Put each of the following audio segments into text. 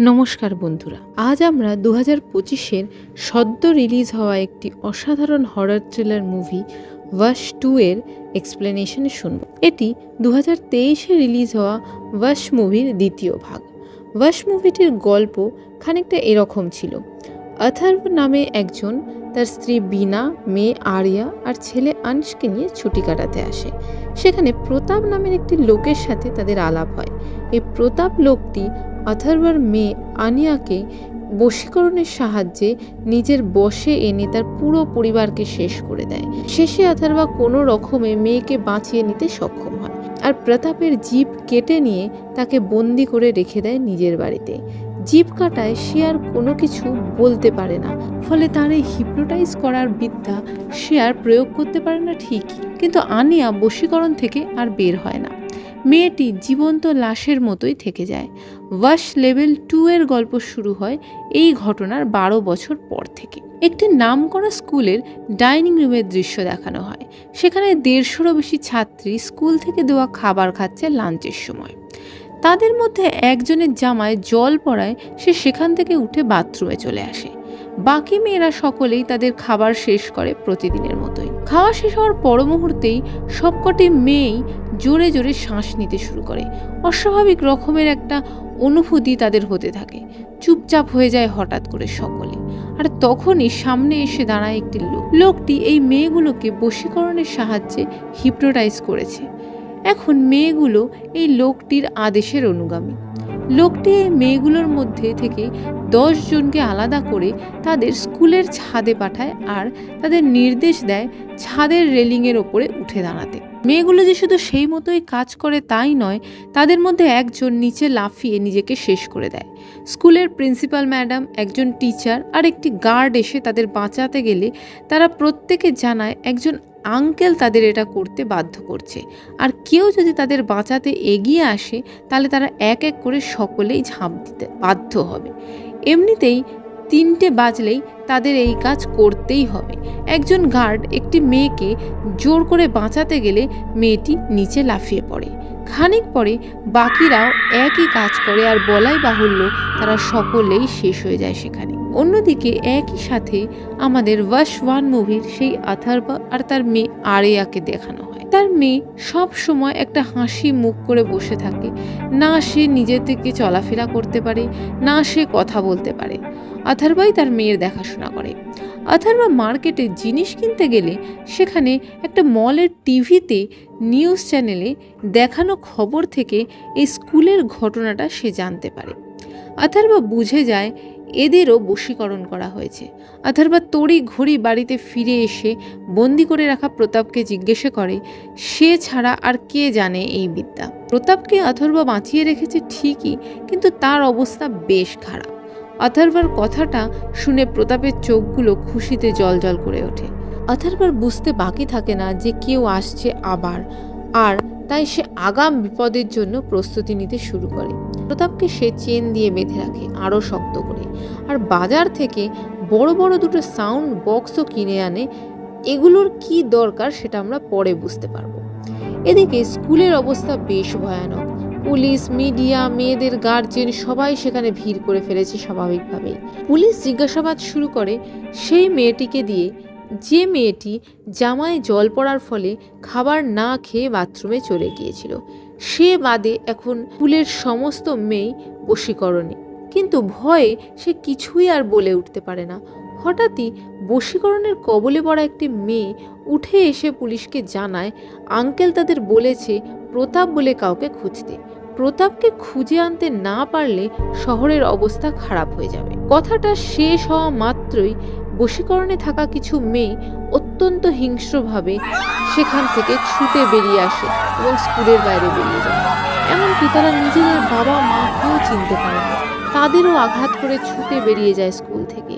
নমস্কার বন্ধুরা, আজ আমরা দু হাজার পঁচিশের সদ্য রিলিজ হওয়া একটি অসাধারণ horror trailer movie Vash two এর এক্সপ্লেনেশন শুনব। এটি দু হাজার তেইশে রিলিজ হওয়া ওয়াশ মুভির দ্বিতীয় ভাগ। ওয়াশ মুভিটির গল্প খানিকটা এরকম ছিল। অথর্ব নামে একজন তার স্ত্রী বিনা, মেয়ে আরিয়া আর ছেলে আংশকে নিয়ে ছুটি কাটাতে আসে। সেখানে প্রতাপ নামের একটি লোকের সাথে তাদের আলাপ হয়। এই প্রতাপ লোকটি অথর্বর মেয়ে আনিয়াকে বশীকরণের সাহায্যে নিজের বশে এনে তার পুরো পরিবারকে শেষ করে দেয়। শেষে অথর্বা কোনো রকমে মেয়েকে বাঁচিয়ে নিতে সক্ষম হয়। আর প্রতাপের জীব কেটে নিয়ে তাকে বন্দি করে রেখে দেয় নিজের বাড়িতে। জীব কাটায় সে আর কোনো কিছু বলতে পারে না। ফলে তার এই হিপনোটাইজ করার বিদ্যা সে আর প্রয়োগ করতে পারে না ঠিকই কিন্তু আনিয়া বশীকরণ থেকে আর বের হয় না। মেয়েটি জীবন্ত লাশের মতোই থেকে যায়। ওয়াশ লেভেল টু এর গল্প শুরু হয় এই ঘটনার বারো বছর পর থেকে। একটি নামকরা স্কুলের ডাইনিং রুমের দৃশ্য দেখানো হয়। সেখানে দেড়শোরও বেশি ছাত্রী স্কুল থেকে দেওয়া খাবার খাচ্ছে লাঞ্চের সময়। তাদের মধ্যে একজনের জামায় জল পড়ায় সে সেখান থেকে উঠে বাথরুমে চলে আসে। বাকি মেয়েরা সকলেই তাদের খাবার শেষ করে প্রতিদিনের মতোই। খাওয়া শেষ হওয়ার পর মুহূর্তেই সবকটি মেয়েই জোরে জোরে শ্বাস নিতে শুরু করে। অস্বাভাবিক রকমের একটা অনুভূতি তাদের হতে থাকে। চুপচাপ হয়ে যায় হঠাৎ করে সকলে। আর তখনই সামনে এসে দাঁড়ায় একটি লোক। লোকটি এই মেয়েগুলোকে বশীকরণের সাহায্যে হিপনোটাইজ করেছে। এখন মেয়েগুলো এই লোকটির আদেশের অনুগামী। লোকটি এই মেয়েগুলোর মধ্যে থেকে দশ জনকে আলাদা করে তাদের স্কুলের ছাদে পাঠায় আর তাদের নির্দেশ দেয় ছাদের রেলিংয়ের ওপরে উঠে দাঁড়াতে। মেয়েগুলো যে শুধু সেই মতোই কাজ করে তাই নয়, তাদের মধ্যে একজন নিচে লাফিয়ে নিজেকে শেষ করে দেয়। স্কুলের প্রিন্সিপাল ম্যাডাম, একজন টিচার আর একটি গার্ড এসে তাদের বাঁচাতে গেলে তারা প্রত্যেকে জানায় একজন আঙ্কেল তাদের এটা করতে বাধ্য করছে। আর কেউ যদি তাদের বাঁচাতে এগিয়ে আসে, তাহলে তারা এক এক করে সকলেই ঝাঁপ দিতে বাধ্য হবে। এমনিতেই তিনটে বাজলেই তাদের এই কাজ করতেই হবে। একজন গার্ড একটি মেয়েকে জোর করে বাঁচাতে গেলে মেয়েটি নিচে লাফিয়ে পড়ে। খানিক পরে বাকিরাও একই কাজ করে আর বলাই বাহুল্য তারা সকলেই শেষ হয়ে যায় সেখানে। অন্যদিকে একই সাথে আমাদের ওয়াশ ওয়ান মুভির সেই আথারবা আর তার মেয়ে আরেয়াকে দেখানো হয়। তার মেয়ে সব সময় একটা হাসি মুখ করে বসে থাকে। না সে নিজের থেকে চলাফেরা করতে পারে, না সে কথা বলতে পারে। আথারবাই তার মেয়ের দেখাশোনা করে। অথর্বা মার্কেটে জিনিস কিনতে গেলে সেখানে একটা মলের টিভিতে নিউজ চ্যানেলে দেখানো খবর থেকে এই স্কুলের ঘটনাটা সে জানতে পারে। অথর্বা বুঝে যায় এদেরও বশীকরণ করা হয়েছে। অথর্বা তড়ি ঘড়ি বাড়িতে ফিরে এসে বন্দি করে রাখা প্রতাপকে জিজ্ঞেসে করে, সে ছাড়া আর কে জানে এই বিদ্যা? প্রতাপকে অথর্বা বাঁচিয়ে রেখেছে ঠিকই, কিন্তু তার অবস্থা বেশ খারাপ। অথর্বার কথাটা শুনে প্রতাপের চোখগুলো খুশিতে জল করে ওঠে। অথর্বার বুঝতে বাকি থাকে না যে কেউ আসছে আবার, আর তাই সে আগাম বিপদের জন্য প্রস্তুতি নিতে শুরু করে। প্রতাপকে সে চেন দিয়ে বেঁধে রাখে আরও শক্ত করে। আর বাজার থেকে বড় বড় দুটো সাউন্ড বক্সও কিনে আনে। এগুলোর কি দরকার সেটা আমরা পরে বুঝতে পারব। এদিকে স্কুলের অবস্থা বেশ ভয়ানক। পুলিশ, মিডিয়া, মেয়েদের গার্জেন সবাই সেখানে ভিড় করে ফেলেছে স্বাভাবিকভাবেই। পুলিশ জিজ্ঞাসাবাদ শুরু করে সেই মেয়েটিকে দিয়ে যে মেয়েটি জামায় জল পড়ার ফলে খাবার না খেয়ে বাথরুমে চলে গিয়েছিল। সে বাদে এখন স্কুলের সমস্ত মেয়ে বশীকরণে। কিন্তু ভয়ে সে কিছুই আর বলে উঠতে পারে না। হঠাৎই বশীকরণের কবলে পড়া একটি মেয়ে উঠে এসে পুলিশকে জানায়, আঙ্কেল তাদের বলেছে প্রতাপ বলে কাউকে খুঁজতে। প্রতাপকে খুঁজে আনতে না পারলে শহরের অবস্থা খারাপ হয়ে যাবে। কথাটা শেষ হওয়া মাত্রই বশীকরণে থাকা কিছু মেয়ে অত্যন্ত হিংস্রভাবে সেখান থেকে ছুটে বেরিয়ে আসে এবং স্কুলের বাইরে বেরিয়ে যায়। এমনকি তারা নিজেদের বাবা মাকেও চিনতে পারে না। তাদেরও আঘাত করে ছুটে বেরিয়ে যায় স্কুল থেকে।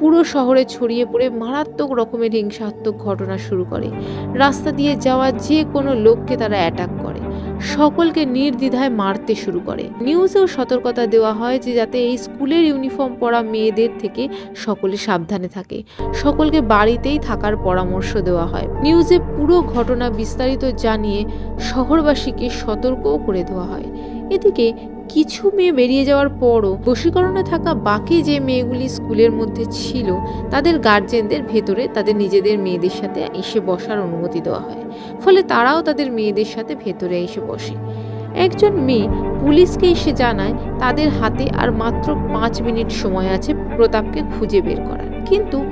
পুরো শহরে ছড়িয়ে পড়ে মারাত্মক রকমের হিংসাত্মক ঘটনা শুরু করে। রাস্তা দিয়ে যাওয়া যে কোনো লোককে তারা অ্যাটাক সকলকে নির্দ্বিধায় মারতে শুরু করে। নিউজেও সতর্কতা দেওয়া হয় যে যাতে এই স্কুলের ইউনিফর্ম পরা মেয়েদের থেকে সকলে সাবধানে থাকে। সকলকে বাড়িতেই থাকার পরামর্শ দেওয়া হয়। নিউজে পুরো ঘটনা বিস্তারিত জানিয়ে শহরবাসীকে সতর্কও করে দেওয়া হয়। এদিকে কিছু মেয়ে বেরিয়ে যাওয়ার পরও বশীকরণে থাকা বাকি যে মেয়েগুলি স্কুলের মধ্যে ছিল, তাদের গার্জেনদের ভেতরে তাদের নিজেদের মেয়েদের সাথে এসে বসার অনুমতি দেওয়া হয়। ফলে তারাও তাদের মেয়েদের সাথে ভেতরে এসে বসে। একজন মেয়ে পুলিশকে এসে জানায়, তাদের হাতে আর মাত্র পাঁচ মিনিট সময় আছে প্রতাপকে খুঁজে বের করার। কিন্তু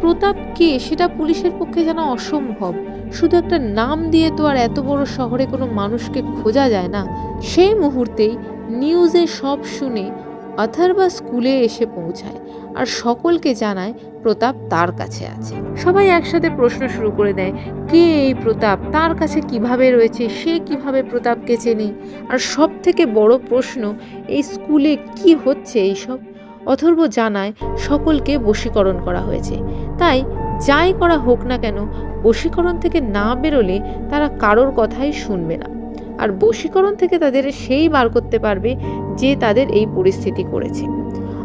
প্রতাপ কে সেটা পুলিশের পক্ষে জানা অসম্ভব। শুধু একটা নাম দিয়ে তো আর এত বড় শহরে কোনো মানুষকে খোঁজা যায় না। সেই মুহূর্তেই নিউজে সব শুনে অথর্বা স্কুলে এসে পৌঁছায় আর সকলকে জানায় প্রতাপ তার কাছে আছে। সবাই একসাথে প্রশ্ন শুরু করে দেয়, কে এই প্রতাপ? তার কাছে কীভাবে রয়েছে? সে কীভাবে প্রতাপকে চেনে? আর সব থেকে বড় প্রশ্ন, এই স্কুলে কি হচ্ছে এইসব? অথর্ব জানায়, সকলকে বশীকরণ করা হয়েছে। তাই যাই করা হোক না কেন, বশীকরণ থেকে না বেরোলে তারা কারোর কথাই শুনবে না। আর বশীকরণ থেকে তাদের সেই বার করতে পারবে যে তাদের এই পরিস্থিতি করেছে।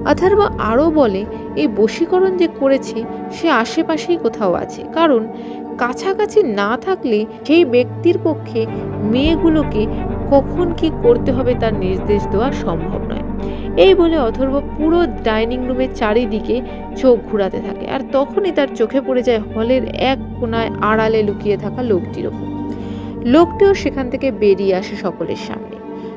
অথর্ব আরও বলে, এই বশীকরণ যে করেছে, সে আশেপাশেই কোথাও আছে। কারণ কাছাকাছি না থাকলে সেই ব্যক্তির পক্ষে মেয়েগুলোকে কখন কি করতে হবে তার নির্দেশ দেওয়া সম্ভব নয়। এই বলে অথর্ব পুরো ডাইনিং রুমের চারিদিকে চোখ ঘুরাতে থাকে। আর তখনই তার চোখে পড়ে যায় হলের এক কোনায় আড়ালে লুকিয়ে থাকা লোকটির ওপর। লোকটিও সেখান থেকে বেরিয়ে আসে সকলের সামনে।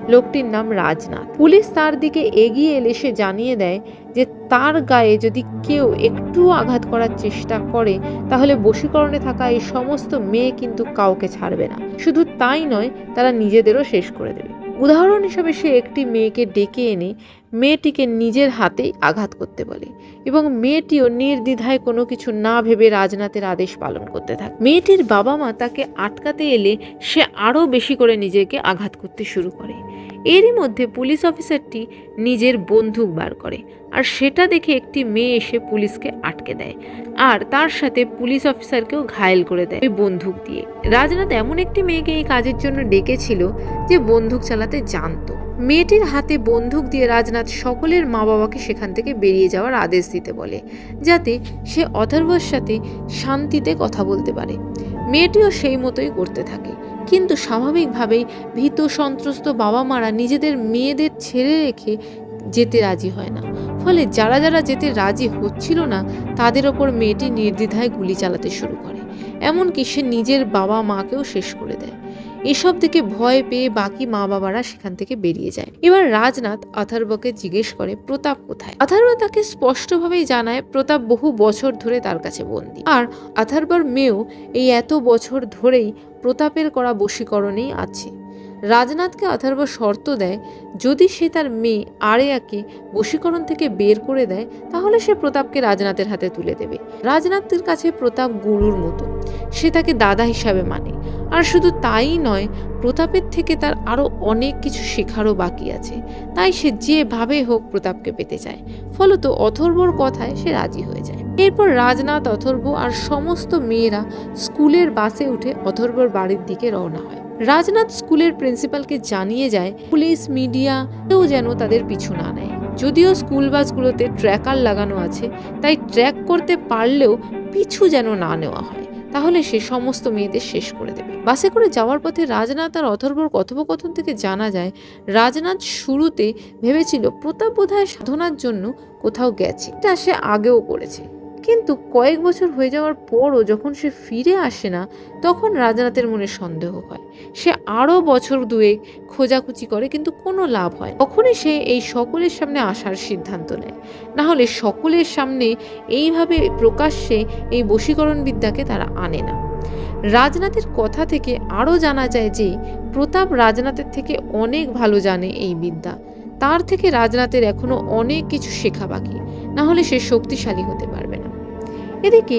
লোকটির নাম রাজনাথ। পুলিশ তার দিকে এগিয়ে এলে সে জানিয়ে দেয় যে তার গায়ে যদি কেউ একটু আঘাত করার চেষ্টা করে, তাহলে বশীকরণে থাকা এই সমস্ত মেয়ে কিন্তু কাউকে ছাড়বে না। শুধু তাই নয়, তারা নিজেদেরও শেষ করে দেবে। উদাহরণ হিসাবে সে একটি মেয়েকে ডেকে এনে মেয়েটিকে নিজের হাতেই আঘাত করতে বলে এবং মেয়েটিও নির্দ্বিধায় কোনো কিছু না ভেবে রাজনাথের আদেশ পালন করতে থাকে। মেয়েটির বাবা মা তাকে আটকাতে এলে সে আরও বেশি করে নিজেকে আঘাত করতে শুরু করে। এরই মধ্যে পুলিশ অফিসারটি নিজের বন্দুক বার করে আর সেটা দেখে একটি মেয়ে এসে পুলিশকে আটকে দেয় আর তার সাথে পুলিশ অফিসারকেও ঘায়েল করে দেয় ওই বন্দুক দিয়ে। রাজনাথ এমন একটি মেয়েকে এই কাজের জন্য ডেকেছিল যে বন্দুক চালাতে জানতো। মেয়েটির হাতে বন্দুক দিয়ে রাজনাথ সকলের মা বাবাকে সেখান থেকে বেরিয়ে যাওয়ার আদেশ দিতে বলে, যাতে সে অথর্বর সাথে শান্তিতে কথা বলতে পারে। মেয়েটিও সেই মতোই করতে থাকে। কিন্তু স্বাভাবিকভাবেই ভীত, সন্ত্রস্ত বাবা মারা নিজেদের মেয়েদের ছেড়ে রেখে যেতে রাজি হয় না। ফলে যারা যারা যেতে রাজি হচ্ছিল না, তাদের ওপর মেয়েটি নির্দ্বিধায় গুলি চালাতে শুরু করে। এমনকি সে নিজের বাবা মাকেও শেষ করে দেয়। এসব থেকে ভয় পেয়ে বাকি মা বাবারা সেখান থেকে বেরিয়ে যায়। এবার রাজনাথ অথর্বকে জিজ্ঞেস করে, প্রতাপ কোথায়? অথর্ব তাকে স্পষ্টভাবেই জানায়, প্রতাপ বহু বছর ধরে তার কাছে বন্দি। আর অথর্বর মেয়েও এই এত বছর ধরেই প্রতাপের করা বশীকরণেই আছে। রাজনাথকে অথর্ব শর্ত দেয়, যদি সে তার মেয়ে আরেয়াকে বশীকরণ থেকে বের করে দেয়, তাহলে সে প্রতাপকে রাজনাথের হাতে তুলে দেবে। রাজনাথের কাছে প্রতাপ গুরুর মতো। সে তাকে দাদা হিসাবে মানে। আর শুধু তাই নয়, প্রতাপের থেকে তার আরও অনেক কিছু শেখারও বাকি আছে। তাই সে যেভাবে হোক প্রতাপকে পেতে চায়। ফলত অথর্বর কথায় সে রাজি হয়ে যায়। এরপর রাজনাথ, অথর্ব আর সমস্ত মেয়েরা স্কুলের বাসে উঠে অথর্বর বাড়ির দিকে রওনা হয়। রাজনাথ স্কুলের প্রিন্সিপালকে জানিয়ে যায়, পুলিশ, মিডিয়া, কেউ যেন তাদের পিছু না নেয়। যদিও স্কুল বাসগুলোতে ট্র্যাকার লাগানো আছে, তাই ট্র্যাক করতে পারলেও পিছু যেন না নেওয়া হয়। তাহলে সে সমস্ত মেয়েদের শেষ করে দেবে। বাসে করে যাওয়ার পথে রাজনাথ আর অথর্বর কথোপকথন থেকে জানা যায়, রাজনাথ শুরুতে ভেবেছিল প্রতাপ বোধহয় সাধনার জন্য কোথাও গেছে। এটা সে আগেও করেছে। কিন্তু কয়েক বছর হয়ে যাওয়ার পরও যখন সে ফিরে আসে না, তখন রাজনাথের মনে সন্দেহ হয়। সে আরও বছর দুয়েক খোঁজাখুচি করে কিন্তু কোনো লাভ হয় তখনই সে এই সকলের সামনে আসার সিদ্ধান্ত নেয়। না হলে সকলের সামনে এইভাবে প্রকাশ্যে এই বশীকরণ বিদ্যাকে তারা আনে না। রাজনাথের কথা থেকে আরও জানা যায় যে, প্রতাপ রাজনাথের থেকে অনেক ভালো জানে এই বিদ্যা। তার থেকে রাজনাথের এখনও অনেক কিছু শেখা বাকি। না হলে সে শক্তিশালী হতে পারবে না। এদিকে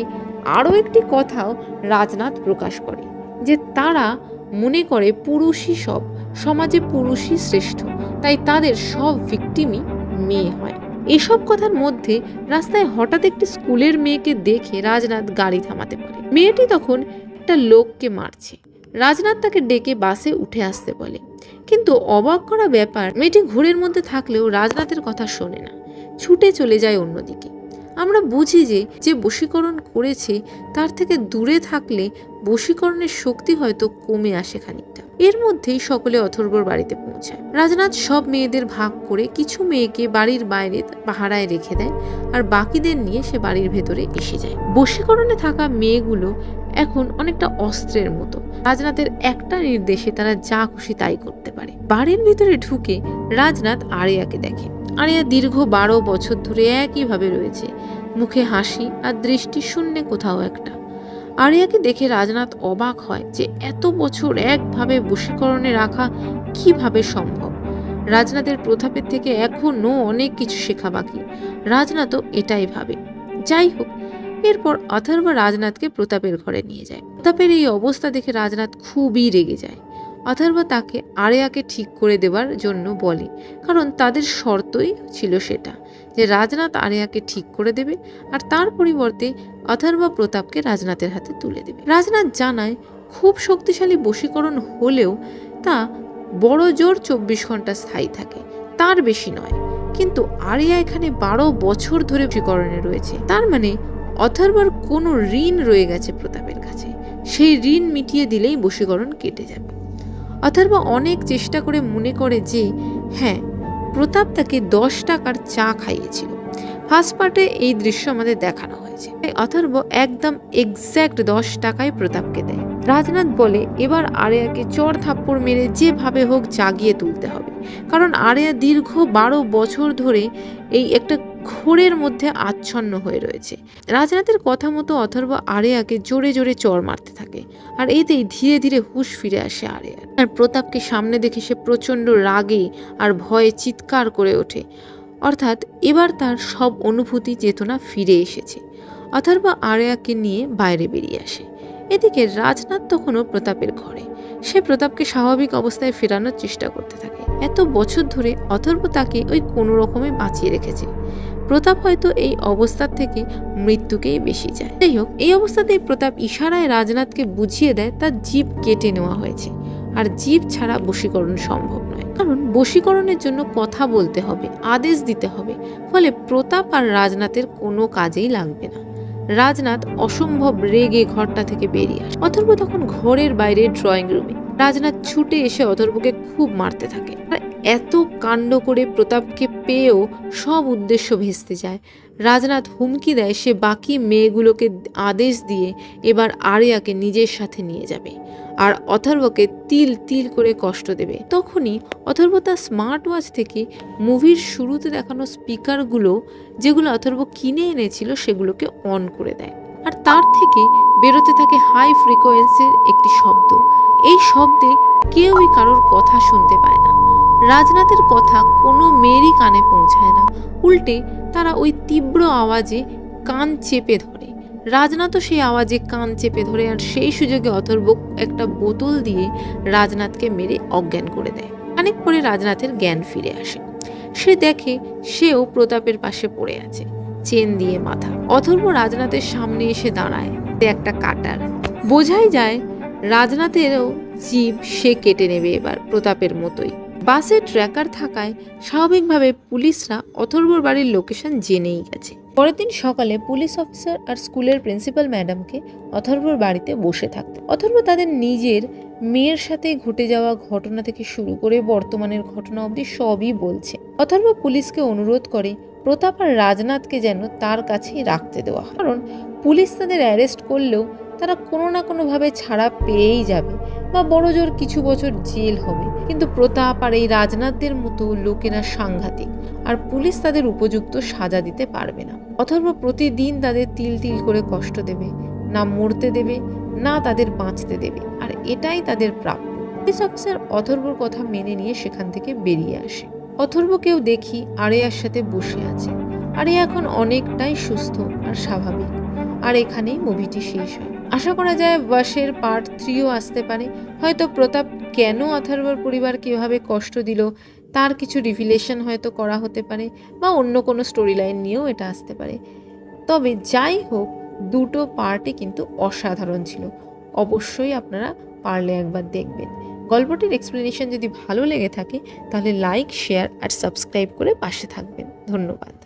আরও একটি কথাও রাজনাথ প্রকাশ করে, যে তারা মনে করে পুরুষই সব, সমাজে পুরুষই শ্রেষ্ঠ, তাই তাদের সব ভিকটিমই মেয়ে হয়। এসব কথার মধ্যে রাস্তায় হঠাৎ একটি স্কুলের মেয়েকে দেখে রাজনাথ গাড়ি থামাতে পারে। মেয়েটি তখন একটা লোককে মারছে। রাজনাথ তাকে ডেকে বাসে উঠে আসতে বলে। কিন্তু অবাক করা ব্যাপার, মেয়েটি ঘোরের মধ্যে থাকলেও রাজনাথের কথা শোনে না। ছুটে চলে যায় অন্যদিকে। আমরা বুঝি যে যে বশীকরণ করেছে, তার থেকে দূরে থাকলে বশীকরণের শক্তি হয়তো কমে আসে খানিকটা। এর মধ্যেই সকলে অথর্বর বাড়িতে পৌঁছায়। রাজনাথ সব মেয়েদের ভাগ করে কিছু মেয়েকে বাড়ির বাইরে পাহারায় রেখে দেয় আর বাকিদের নিয়ে সে বাড়ির ভেতরে এসে যায়। বশীকরণে থাকা মেয়েগুলো এখন অনেকটা অস্ত্রের মতো। রাজনাথের একটা নির্দেশে তারা যা খুশি তাই করতে পারে। বাড়ির ভিতরে ঢুকে রাজনাথ আরিয়াকে দেখে। আরিয়া দীর্ঘ বারো বছর ধরে একইভাবে রয়েছে। মুখে হাসি আর দৃষ্টি শূন্যে কোথাও একটা। আরিয়াকে দেখে রাজনাথ অবাক হয় যে এত বছর একভাবে বশীকরণে রাখা কীভাবে সম্ভব? রাজনাথের প্রতাপের থেকে এখনও অনেক কিছু শেখা বাকি। রাজনাথও এটাই ভাবে। যাই হোক, এরপর অথর্ব রাজনাথকে প্রতাপের ঘরে নিয়ে যায়। প্রতাপের এই অবস্থা দেখে রাজনাথ খুবই রেগে যায়। অথর্ব তাকে আরেয়াকে ঠিক করে দেওয়ার জন্য বলে, কারণ তাদের শর্তই ছিল সেটা, যে রাজনাথ আরেয়াকে ঠিক করে দেবে আর তার পরিবর্তে অথর্ব প্রতাপকে রাজনাথের হাতে তুলে দেবে। রাজনাথ জানায়, খুব শক্তিশালী বশীকরণ হলেও তা বড় জোর চব্বিশ ঘণ্টা স্থায়ী থাকে, তার বেশি নয়। কিন্তু আরিয়া এখানে বারো বছর ধরে বশীকরণে রয়েছে, তার মানে অথর্বর কোনো ঋণ রয়ে গেছে প্রতাপের কাছে। সেই ঋণ মিটিয়ে দিলেই বশীকরণ কেটে যাবে। অথর্ব অনেক চেষ্টা করে মনে করে যে হ্যাঁ প্রতাপ তাকে দশ টাকার চা খাইয়েছিল। ফার্স্ট পার্টে এই দৃশ্য আমাদের দেখানো হয়েছে। অথর্ব একদম এক্স্যাক্ট দশ টাকায় প্রতাপকে দেয়। রাজনাথ বলে, এবার আরেয়াকে চর থাপ্পড় মেরে যেভাবে হোক জাগিয়ে তুলতে হবে। কারণ আরেয়া দীর্ঘ বারো বছর ধরে এই একটা ঘোরের মধ্যে আচ্ছন্ন হয়ে রয়েছে। রাজনাথের কথা মতো অথর্ব আরেয়াকে জোরে জোরে চর মারতে থাকে। আর এতেই ধীরে ধীরে হুশ ফিরে আসে আরেয়ার আর প্রতাপকে সামনে দেখে সে প্রচণ্ড রাগে আর ভয়ে চিৎকার করে ওঠে। অর্থাৎ এবার তার সব অনুভূতি, চেতনা ফিরে এসেছে। অথর্ব আরেয়াকে নিয়ে বাইরে বেরিয়ে আসে। এদিকে রাজনাথ তখনও প্রতাপের ঘরে। সে প্রতাপকে স্বাভাবিক অবস্থায় ফেরানোর চেষ্টা করতে থাকে। এত বছর ধরে অথর্ব তাকে ওই কোনো রকমে বাঁচিয়ে রেখেছে। প্রতাপ হয়তো এই অবস্থার থেকে মৃত্যুকেই বেশি যায় যাই হোক, এই অবস্থাতেই প্রতাপ ইশারায় রাজনাথকে বুঝিয়ে দেয় তার জীব কেটে নেওয়া হয়েছে। আর জীব ছাড়া বশীকরণ সম্ভব নয়। কারণ বশীকরণের জন্য কথা বলতে হবে, আদেশ দিতে হবে। ফলে প্রতাপ আর রাজনাথের কোনো কাজেই লাগবে না। রাজনাথ অসম্ভব রেগে ঘরটা থেকে বেরিয়ে আসে। অথর্ব তখন ঘরের বাইরে ড্রয়িং রুমে। রাজনাথ ছুটে এসে অথর্বকে খুব মারতে থাকে। আর এত কাণ্ড করে প্রতাপকে পেয়েও সব উদ্দেশ্য ভেস্তে যায়। রাজনাথ হুমকি দেয় সে বাকি মেয়েগুলোকে আদেশ দিয়ে এবার আরিয়াকে নিজের সাথে নিয়ে যাবে আর অথর্বকে তিল তিল করে কষ্ট দেবে। তখনই অথর্ব তার স্মার্ট ওয়াচ থেকে মুভির শুরুতে দেখানো স্পিকারগুলো, যেগুলো অথর্ব কিনে এনেছিল, সেগুলোকে অন করে দেয়। আর তার থেকে বেরোতে থাকে হাই ফ্রিকোয়েন্সির একটি শব্দ। এই শব্দে কেউই কারোর কথা শুনতে পায় না। রাজনাথের কথা কোনো মেয়েরই কানে পৌঁছায় না। উল্টে তারা ওই তীব্র আওয়াজে কান চেপে ধরে। রাজনাথও সেই আওয়াজে কান চেপে ধরে আর সেই সুযোগে অথর্ব একটা বোতল দিয়ে রাজনাথকে মেরে অজ্ঞান করে দেয়। অনেক পরে রাজনাথের জ্ঞান ফিরে আসে। সে দেখে সেও প্রতাপের পাশে পড়ে আছে, চেন দিয়ে মাথা। অথর্ব রাজনাথের সামনে এসে দাঁড়ায় একটা কাটার। বোঝাই যায়, রাজনাথেরও জীব সে কেটে নেবে এবার প্রতাপের মতোই। বাসে ট্র্যাকার থাকায় স্বাভাবিকভাবে পুলিশরা অথর্বর বাড়ির লোকেশন জেনেই গেছে। পরের দিন সকালে পুলিশ অফিসার আর স্কুলের প্রিন্সিপাল ম্যাডামকে অথর্বর বাড়িতে বসে থাকতে। অথর্ব তাদের নিজের মেয়ের সাথে ঘটে যাওয়া ঘটনা থেকে শুরু করে বর্তমানের ঘটনা অবধি সবই বলছে। অথর্ব পুলিশকে অনুরোধ করে প্রতাপ আর রাজনাথকে যেন তার কাছেই রাখতে দেওয়া কারণ পুলিশ তাদের অ্যারেস্ট করলেও তারা কোনো না কোনোভাবে ছাড়া পেয়েই যাবে বা বড় জোর কিছু বছর জেল হবে। কিন্তু প্রতাপ আর এই রাজনাথদের মতো লোকেরা সাংঘাতিক আর পুলিশ তাদের উপযুক্ত সাজা দিতে পারবে না। অথর্ব প্রতিদিন তাদের তিল তিল করে কষ্ট দেবে, না মরতে দেবে, না তাদের বাঁচতে দেবে, আর এটাই তাদের প্রাপ্য। পুলিশ অফিসার অথর্বর কথা মেনে নিয়ে সেখান থেকে বেরিয়ে আসে। অথর্বকেও দেখি আরেয়ার সাথে বসে আছে। আরিয়া এখন অনেকটাই সুস্থ আর স্বাভাবিক। আর এখানেই মুভিটি শেষ হয়। আশা করা যায় বাসের পার্ট থ্রিও আসতে পারে। হয়তো প্রতাপ কেন অথর্বর পরিবার কীভাবে কষ্ট দিল, তার কিছু রিভিলেশন হয়তো করা হতে পারে বা অন্য কোনো স্টোরি লাইন নিয়েও এটা আসতে পারে। তবে যাই হোক, দুটো পার্টই কিন্তু অসাধারণ ছিল। অবশ্যই আপনারা পারলে একবার দেখবেন। গল্পটির এক্সপ্লেনেশন যদি ভালো লেগে থাকে, তাহলে লাইক শেয়ার আর সাবস্ক্রাইব করে পাশে থাকবেন। ধন্যবাদ।